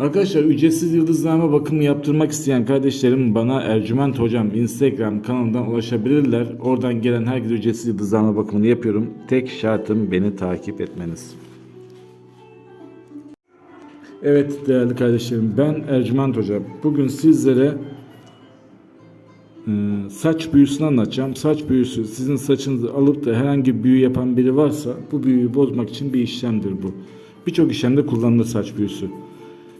Arkadaşlar ücretsiz yıldızlama bakımı yaptırmak isteyen kardeşlerim bana Ercüment Hocam Instagram kanalından ulaşabilirler. Oradan gelen herkese ücretsiz yıldızlama bakımını yapıyorum. Tek şartım beni takip etmeniz. Evet değerli kardeşlerim ben Ercüment Hocam. Bugün sizlere e, saç büyüsünü anlatacağım. Saç büyüsü sizin saçınızı alıp da herhangi bir büyü yapan biri varsa bu büyüyü bozmak için bir işlemdir bu. Birçok işlemde kullanılır saç büyüsü.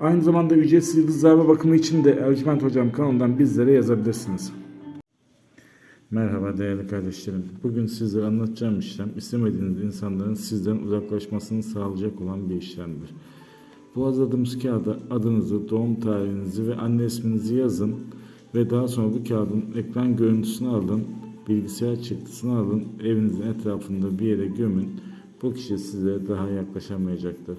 Aynı zamanda ücretsiz yıldızlarla bakımı için de Ercüment Hocam kanalından bizlere yazabilirsiniz. Merhaba değerli kardeşlerim. Bugün sizlere anlatacağım işlem istemediğiniz insanların sizden uzaklaşmasını sağlayacak olan bir işlemdir. Bu hazırladığımız kağıda adınızı, doğum tarihinizi ve anne isminizi yazın ve daha sonra bu kağıdın ekran görüntüsünü alın, bilgisayar çıktısını alın, evinizin etrafında bir yere gömün. Bu kişi size daha yaklaşamayacaktır.